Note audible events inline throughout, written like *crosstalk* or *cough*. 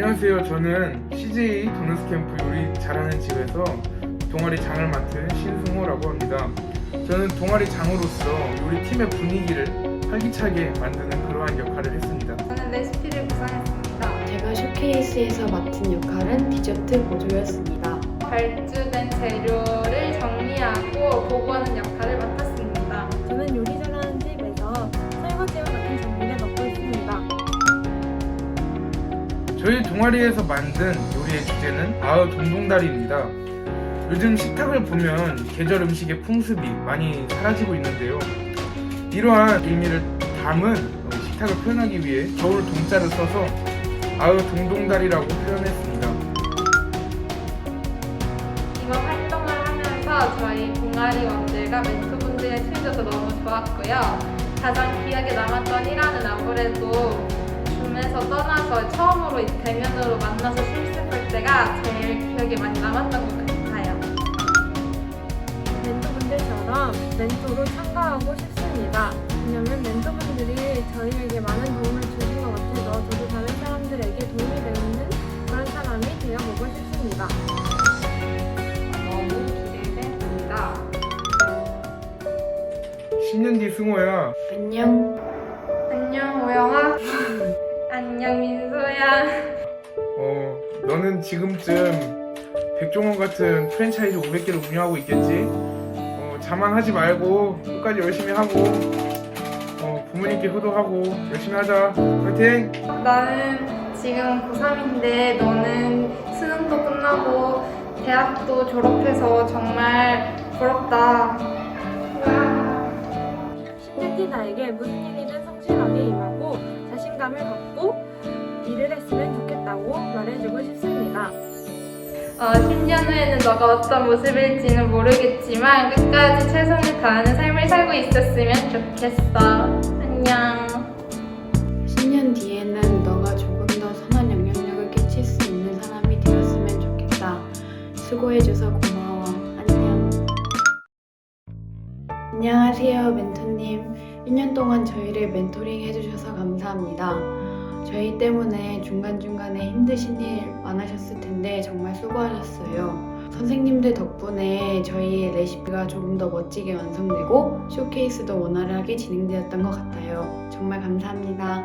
안녕하세요. 저는 CJ 도너스 캠프 요리 잘하는 집에서 동아리 장을 맡은 신승호라고 합니다. 저는 동아리 장으로서 요리 팀의 분위기를 활기차게 만드는 그러한 역할을 했습니다. 저는 레시피를 구상했습니다. 제가 쇼케이스에서 맡은 역할은 디저트 보조였습니다. 발주된 재료를 정리하고 보고하는 역할 저희 동아리에서 만든 요리의 주제는 아우 동동다리입니다. 요즘 식탁을 보면 계절 음식의 풍습이 많이 사라지고 있는데요. 이러한 의미를 담은 식탁을 표현하기 위해 겨울 동자를 써서 아우 동동다리라고 표현했습니다. 이번 활동을 하면서 저희 동아리 원들과 멘토분들의 팀도 너무 좋았고요. 가장 기억에 남았던 일화는 아무래도 줌에서 떠나서 처음으로 대면으로 만나서 실습할 때가 제일 기억에 많이 남았던 것 같아요. 멘토분들처럼 멘토로 참가하고 싶습니다. 왜냐면 멘토분들이 저희에게 많은 도움을 주신 것 같아서 저도 다른 사람들에게 도움이 되는 그런 사람이 되어보고 싶습니다. 너무 기대됩니다. 10년 뒤 승호야. 안녕. 안녕 오영아. *laughs* 안녕 민소야. 어, 너는 지금쯤 백종원 같은 프랜차이즈 500개를 운영하고 있겠지? 어, 자만하지 말고 끝까지 열심히 하고 어, 부모님께 효도하고 열심히 하자. 파이팅! 나는 지금 고3인데 너는 수능도 끝나고 대학도 졸업해서 정말 부럽다. 10년 뒤 나에게 무슨 일이든 성실하게 임하고 자신감을 갖고 어, 10년 후에는 너가 어떤 모습일지는 모르겠지만 끝까지 최선을 다하는 삶을 살고 있었으면 좋겠어. 안녕. 10년 뒤에는 너가 조금 더 선한 영향력을 끼칠 수 있는 사람이 되었으면 좋겠다. 수고해줘서 고마워. 안녕. 안녕하세요, 멘토님. 1년 동안 저희를 멘토링 해주셔서 감사합니다. 저희 때문에 중간중간에 힘드신 일 많으셨을 텐데 정말 수고하셨어요. 선생님들 덕분에 저희의 레시피가 조금 더 멋지게 완성되고 쇼케이스도 원활하게 진행되었던 것 같아요. 정말 감사합니다.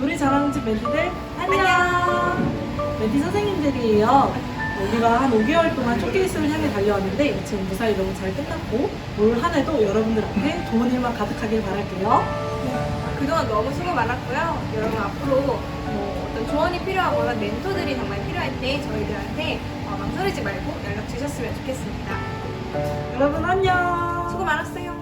요리 잘하는 집 멘티들 안녕. 멘티 선생님들이에요. 우리가 한 5개월 동안 쇼케이스를 향해 달려왔는데 지금 무사히 너무 잘 끝났고 올 한 해도 여러분들한테 좋은 일만 가득하길 바랄게요. 그동안 너무 수고 많았고요. 여러분 앞으로 뭐 어떤 조언이 필요하거나 멘토들이 정말 필요할 때 저희들한테 어, 망설이지 말고 연락 주셨으면 좋겠습니다. 여러분 안녕. 수고 많았어요.